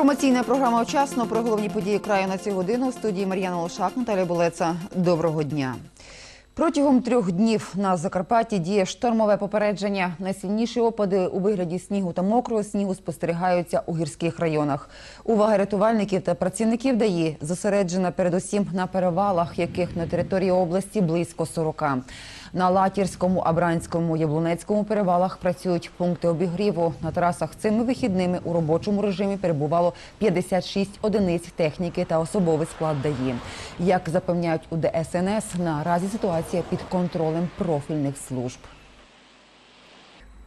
Інформаційна програма «Вчасно» про головні події краю на цю годину. У студії Мар'яна Лошак, Наталя Болеца. Доброго дня. Протягом трьох днів на Закарпатті діє штормове попередження. Найсильніші опади у вигляді снігу та мокрого снігу спостерігаються у гірських районах. Увага рятувальників та працівників ДАІ зосереджена передусім на перевалах, яких на території області близько 40. На Латірському, Абранському, Яблунецькому перевалах працюють пункти обігріву. На трасах цими вихідними у робочому режимі перебувало 56 одиниць техніки та особовий склад ДАІ. Як запевняють у ДСНС, наразі ситуація під контролем профільних служб.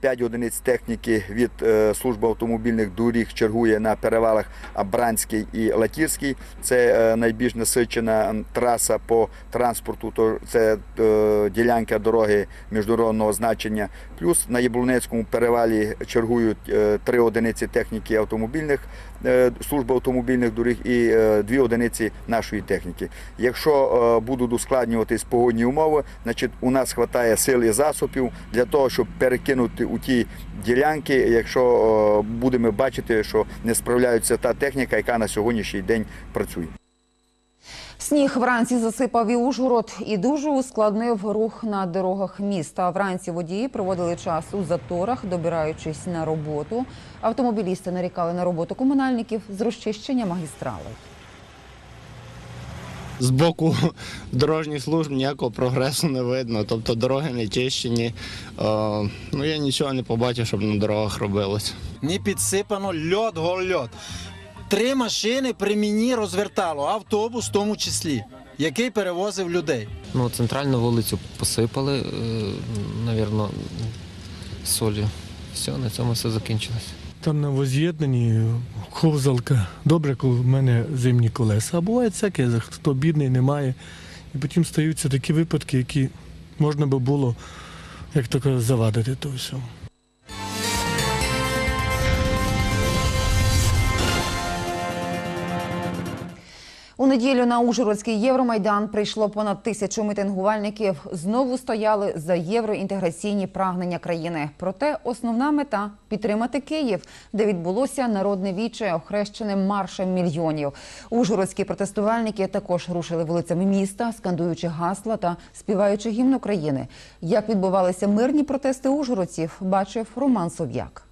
5 одиниць техніки від е, служби автомобільних доріг чергує на перевалах Абранський і Латірський. Це е, найбільш насичена траса по транспорту. Це е, ділянка дороги міжнародного значення. Плюс на Яблунецькому перевалі чергують три одиниці техніки автомобільних е, служби автомобільних доріг і е, дві одиниці нашої техніки. Якщо е, будуть ускладнюватись погодні умови, значить у нас вистачає сил і засобів для того, щоб перекинути у ті ділянки, якщо будемо бачити, що не справляється та техніка, яка на сьогоднішній день працює. Сніг вранці засипав і Ужгород і дуже ускладнив рух на дорогах міста. Вранці водії проводили час у заторах, добираючись на роботу. Автомобілісти нарікали на роботу комунальників з розчищення магістралей. З боку дорожніх служб ніякого прогресу не видно, тобто дороги не чищені. Е, ну я нічого не побачив, щоб на дорогах робилось. не підсипано льот, гольот. Три машини при мені розвертало, автобус в тому числі, який перевозив людей. Ну, центральну вулицю посипали, е, навірно, солью. Все, на цьому все закінчилось. Там на воз'єднанні ковзалка. Добре, коли в мене зимні колеса. А буває всяке, хто бідний, не має. І потім стаються такі випадки, які можна би було, як то кажуть, завадити то все. У неділю на Ужгородський Євромайдан прийшло понад тисячу мітингувальників. Знову стояли за євроінтеграційні прагнення країни. Проте основна мета підтримати Київ, де відбулося народне віче, охрещене маршем мільйонів. Ужгородські протестувальники також рушили вулицями міста, скандуючи гасла та співаючи гімн України. Як відбувалися мирні протести ужгородців, бачив Роман Сов'як.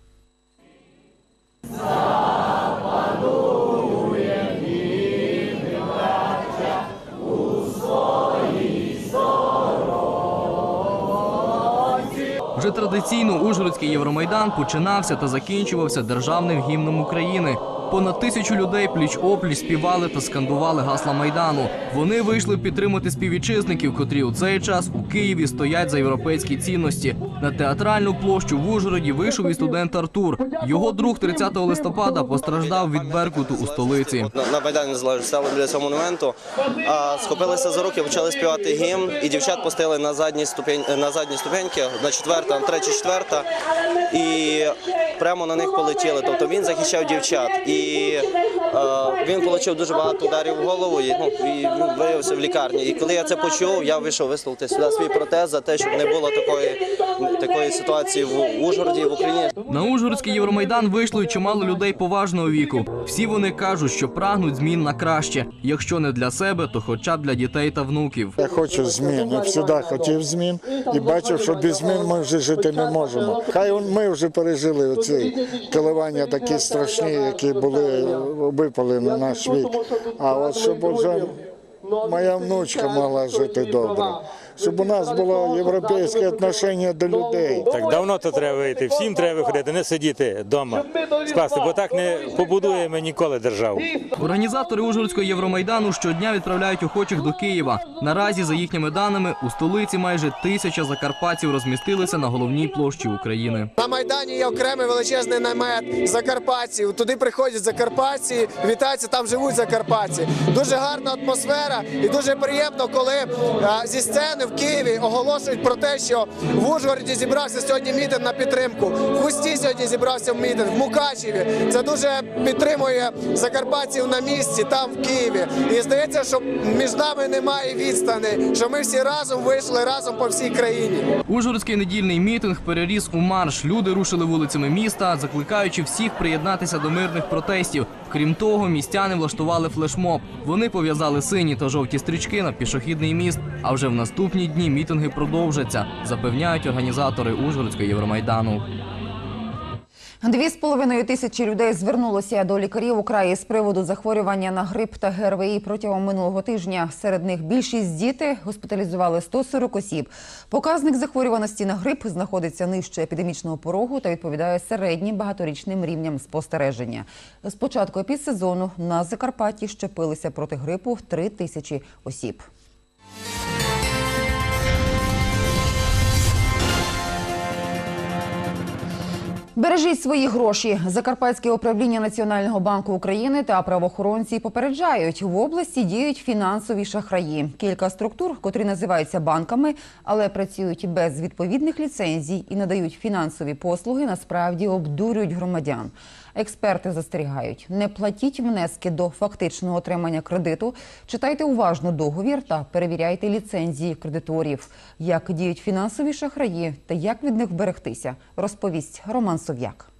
Вже традиційно Ужгородський Євромайдан починався та закінчувався державним гімном України. Понад тисячу людей пліч-опліч співали та скандували гасла майдану. Вони вийшли підтримати співвітчизників, котрі у цей час у Києві стоять за європейські цінності. На театральну площу в Ужгороді вийшов і студент Артур. Його друг 30 листопада постраждав від беркуту у столиці. На, Майдані стали біля цього монументу, схопилися за руки, почали співати гімн, і дівчат пустили на задні ступень, на задні ступеньки, на четверта, на третя, четверта, і прямо на них полетіли. Тобто він захищав дівчат, і е, він отримав дуже багато ударів в голову, і, ну, і виявився в лікарні. І коли я це почув, я вийшов висловити сюди свій протест за те, щоб не було такої, такої ситуації в Ужгороді, в Україні. На Ужгородський Євромайдан вийшло й чимало людей поважного віку. Всі вони кажуть, що прагнуть змін на краще. Якщо не для себе, то хоча б для дітей та внуків. Я хочу змін. Я завжди хотів змін і бачив, що без змін ми вже жити не можемо. Хай ми вже пережили оці коливання такі страшні, які були випали на наш вік. А от щоб вже моя внучка могла жити добре, щоб у нас було європейське відношення до людей. Так давно то треба вийти. Всім треба виходити, не сидіти вдома, скласти, бо так не побудуємо ніколи державу. Організатори Ужгородського Євромайдану щодня відправляють охочих до Києва. Наразі, за їхніми даними, у столиці майже тисяча закарпатців розмістилися на головній площі України. На Майдані є окремий величезний намет закарпатців. Туди приходять закарпатці, вітаються, там живуть закарпатці. Дуже гарна атмосфера і дуже приємно, коли а, зі сцени Києві оголошують про те, що в Ужгороді зібрався сьогодні мітинг на підтримку. В Хусті сьогодні зібрався мітинг, в Мукачеві. Це дуже підтримує закарпатців на місці, там в Києві. І здається, що між нами немає відстани, що ми всі разом вийшли разом по всій країні. Ужгородський недільний мітинг переріс у марш. Люди рушили вулицями міста, закликаючи всіх приєднатися до мирних протестів. Крім того, містяни влаштували флешмоб. Вони пов'язали сині та жовті стрічки на пішохідний міст. А вже в наступні дні мітинги продовжаться, запевняють організатори Ужгородського Євромайдану. Дві з половиною тисячі людей звернулося до лікарів у краї з приводу захворювання на грип та ГРВІ протягом минулого тижня. Серед них більшість діти госпіталізували 140 осіб. Показник захворюваності на грип знаходиться нижче епідемічного порогу та відповідає середнім багаторічним рівням спостереження. З початку епідсезону на Закарпатті щепилися проти грипу 3 тисячі осіб. Бережіть свої гроші. Закарпатське управління Національного банку України та правоохоронці попереджають, в області діють фінансові шахраї. Кілька структур, котрі називаються банками, але працюють без відповідних ліцензій і надають фінансові послуги, насправді обдурюють громадян. Експерти застерігають, не платіть внески до фактичного отримання кредиту, читайте уважно договір та перевіряйте ліцензії кредиторів. Як діють фінансові шахраї та як від них вберегтися, розповість Роман Сов'як.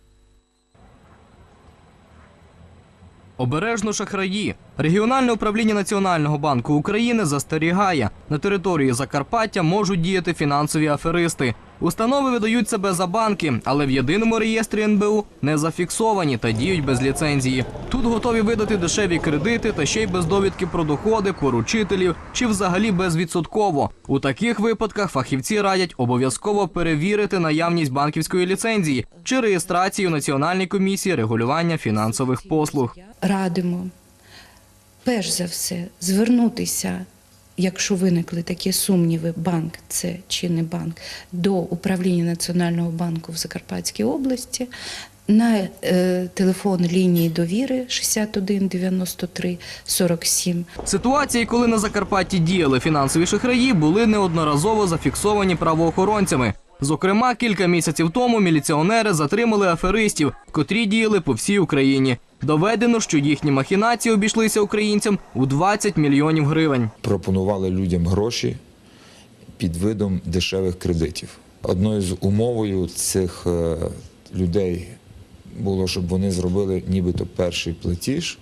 Обережно шахраї. Регіональне управління Національного банку України застерігає, на території Закарпаття можуть діяти фінансові аферисти. Установи видають себе за банки, але в єдиному реєстрі НБУ не зафіксовані та діють без ліцензії. Тут готові видати дешеві кредити та ще й без довідки про доходи, поручителів чи взагалі безвідсотково. У таких випадках фахівці радять обов'язково перевірити наявність банківської ліцензії чи реєстрацію Національній комісії регулювання фінансових послуг. радимо перш за все звернутися, якщо виникли такі сумніви, банк це чи не банк, до управління Національного банку в Закарпатській області. На е, телефон лінії довіри 61 93 47 Ситуації, коли на Закарпатті діяли фінансові шахраї, були неодноразово зафіксовані правоохоронцями. Зокрема, кілька місяців тому міліціонери затримали аферистів, котрі діяли по всій Україні. Доведено, що їхні махінації обійшлися українцям у 20 мільйонів гривень. пропонували людям гроші під видом дешевих кредитів. Одною з умовою цих е, людей було, щоб вони зробили нібито перший платіж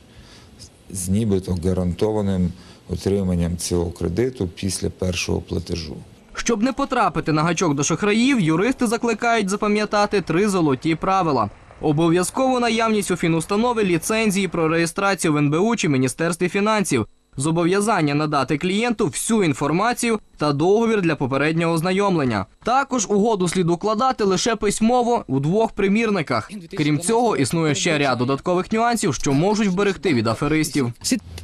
з нібито гарантованим отриманням цього кредиту після першого платежу. Щоб не потрапити на гачок до шахраїв, юристи закликають запам'ятати три золоті правила. Обов'язково наявність у фінустанови ліцензії про реєстрацію в НБУ чи Міністерстві фінансів, зобов'язання надати клієнту всю інформацію та договір для попереднього ознайомлення. Також угоду слід укладати лише письмово у двох примірниках. Крім цього, існує ще ряд додаткових нюансів, що можуть вберегти від аферистів.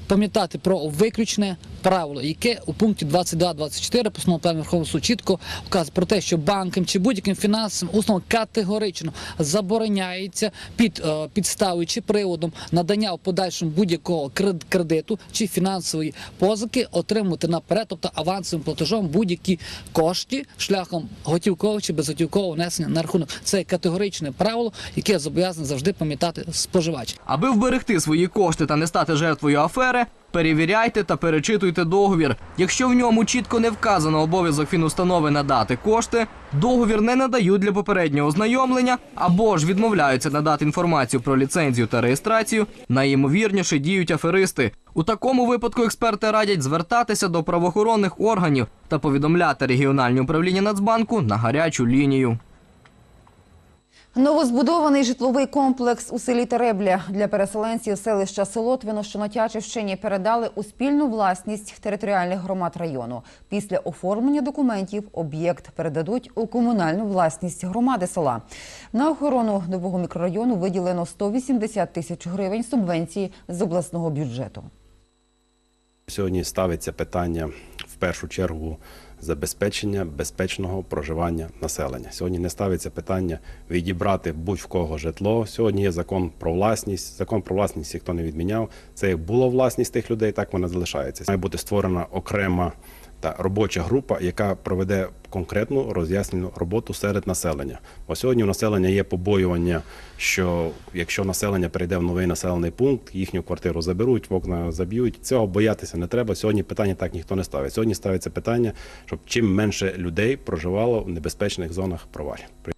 Пам'ятати про виключне правило, яке у пункті 22-24 постанови Плену Верховного суду чітко вказує про те, що банкам чи будь-яким фінансовим установам категорично забороняється під е, підставою чи приводом надання в подальшому будь-якого кредиту чи фінансової позики отримувати наперед, тобто авансовим платежом будь-які кошти шляхом готівкового чи безготівкового внесення на рахунок. Це категоричне правило, яке зобов'язаний завжди пам'ятати споживач. Аби вберегти свої кошти та не стати жертвою афери, перевіряйте та перечитуйте договір. Якщо в ньому чітко не вказано обов'язок фінустанови надати кошти, договір не надають для попереднього ознайомлення або ж відмовляються надати інформацію про ліцензію та реєстрацію, найімовірніше діють аферисти. У такому випадку експерти радять звертатися до правоохоронних органів та повідомляти регіональні управління Нацбанку на гарячу лінію. Новозбудований житловий комплекс у селі Теребля для переселенців селища Солотвино, що на Тячівщині, передали у спільну власність територіальних громад району. Після оформлення документів об'єкт передадуть у комунальну власність громади села. На охорону нового мікрорайону виділено 180 тисяч гривень субвенції з обласного бюджету. Сьогодні ставиться питання в першу чергу забезпечення безпечного проживання населення. Сьогодні не ставиться питання відібрати будь-в кого житло. Сьогодні є закон про власність. Закон про власність ніхто не відміняв. Це як була власність тих людей, так вона залишається. Має бути створена окрема та робоча група, яка проведе конкретну роз'яснену роботу серед населення. Бо сьогодні у населення є побоювання, що якщо населення перейде в новий населений пункт, їхню квартиру заберуть, вокна заб'ють. Цього боятися не треба. Сьогодні питання так ніхто не ставить. Сьогодні ставиться питання, щоб чим менше людей проживало в небезпечних зонах проваль.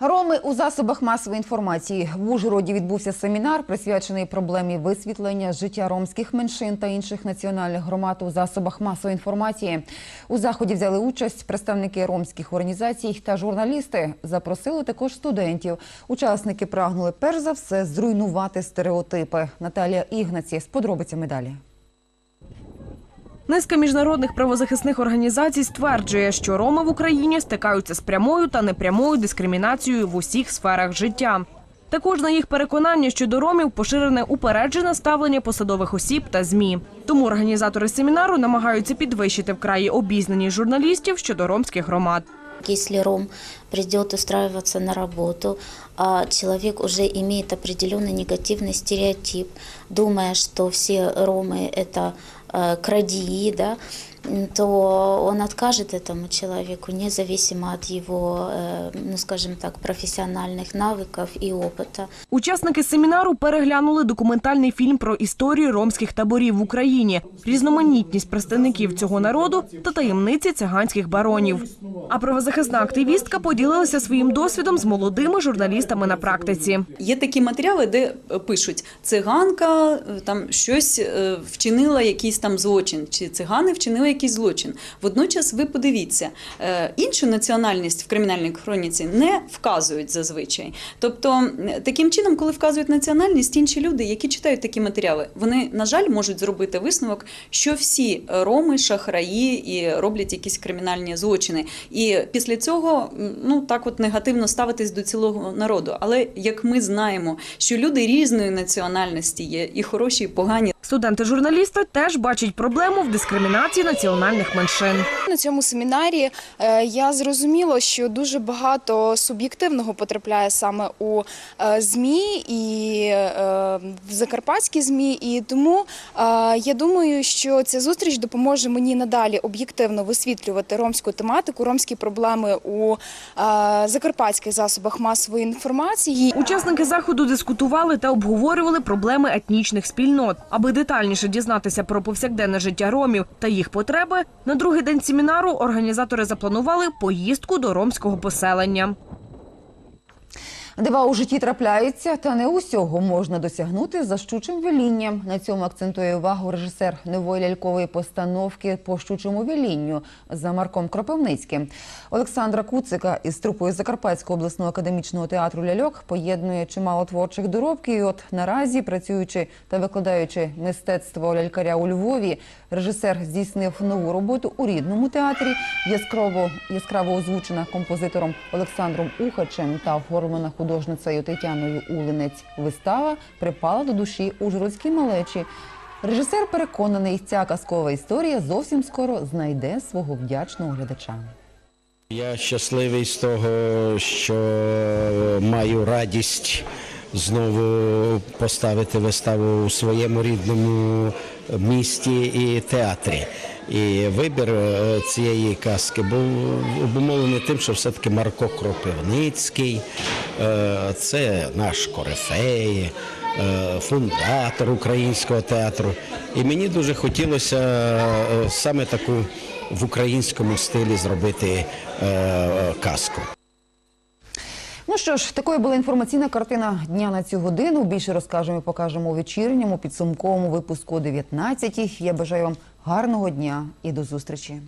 Роми у засобах масової інформації в Ужгороді відбувся семінар, присвячений проблемі висвітлення життя ромських меншин та інших національних громад у засобах масової інформації. У заході взяли участь представники ромських організацій та журналісти. Запросили також студентів. Учасники прагнули перш за все зруйнувати стереотипи. Наталія Ігнаці з подробицями далі. Низка міжнародних правозахисних організацій стверджує, що роми в Україні стикаються з прямою та непрямою дискримінацією в усіх сферах життя. Також на їх переконання щодо ромів поширене упереджене ставлення посадових осіб та змі. Тому організатори семінару намагаються підвищити вкраї обізнаність журналістів щодо ромських громад. Если ром придет устраиваться на работу, а человек уже имеет определенный негативный стереотип, думая, что все ромы это э, крадии, да, то он откажет этому человеку, независимо от его, э, ну скажем так, профессиональных навыков и опыта. Учасники семінару переглянули документальний фільм про історію ромських таборів в Україні, різноманітність представників цього народу та таємниці циганських баронів. А правозахисна активістка поділилася своїм досвідом з молодими журналістами на практиці. Є такі матеріали, де е, пишуть циганка е, там щось е, вчинила якийсь там злочин, чи цигани вчинили якийсь злочин. Водночас ви подивіться, е, іншу національність в кримінальній хроніці не вказують зазвичай. Тобто, таким чином, коли вказують національність, інші люди, які читають такі матеріали, вони на жаль можуть зробити висновок, що всі роми шахраї і роблять якісь кримінальні злочини. І після цього ну так от негативно ставитись до цілого народу. Але як ми знаємо, що люди різної національності є, і хороші, і погані. Студенти-журналісти теж бачать проблему в дискримінації національних меншин. На цьому семінарі е, я зрозуміла, що дуже багато суб'єктивного потрапляє саме у е, ЗМІ і е, в закарпатські ЗМІ. І тому я думаю, що ця зустріч допоможе мені надалі об'єктивно висвітлювати ромську тематику, ромські проблеми у закарпатських засобах масової інформації. Учасники заходу дискутували та обговорювали проблеми етнічних спільнот. Аби детальніше дізнатися про повсякденне життя ромів та їх потреби, на другий день семінару організатори запланували поїздку до ромського поселення. Дива у житті трапляються, та не усього можна досягнути за щучим велінням. На цьому акцентує увагу режисер нової лялькової постановки по щучому велінню за Марком Кропивницьким. Олександра Куцика із трупою Закарпатського обласного академічного театру ляльок поєднує чимало творчих доробків. І от наразі, працюючи та викладаючи мистецтво лялькаря у Львові, режисер здійснив нову роботу у рідному театрі, яскраво яскраво озвучена композитором Олександром Ухачем та оформлена художницею Тетяною Улинець. Вистава припала до душі ужгородській малечі. Режисер переконаний, ця казкова історія зовсім скоро знайде свого вдячного глядача. Я щасливий з того, що маю радість знову поставити виставу у своєму рідному місті і театрі. І вибір е, цієї казки був обумовлений тим, що все-таки Марко Кропивницький, е, це наш корифей, е, фундатор українського театру. І мені дуже хотілося саме таку в українському стилі зробити казку. Ну що ж, такою була інформаційна картина дня на цю годину. Більше розкажемо і покажемо у вечірньому підсумковому випуску о 19 Я бажаю вам гарного дня і до зустрічі.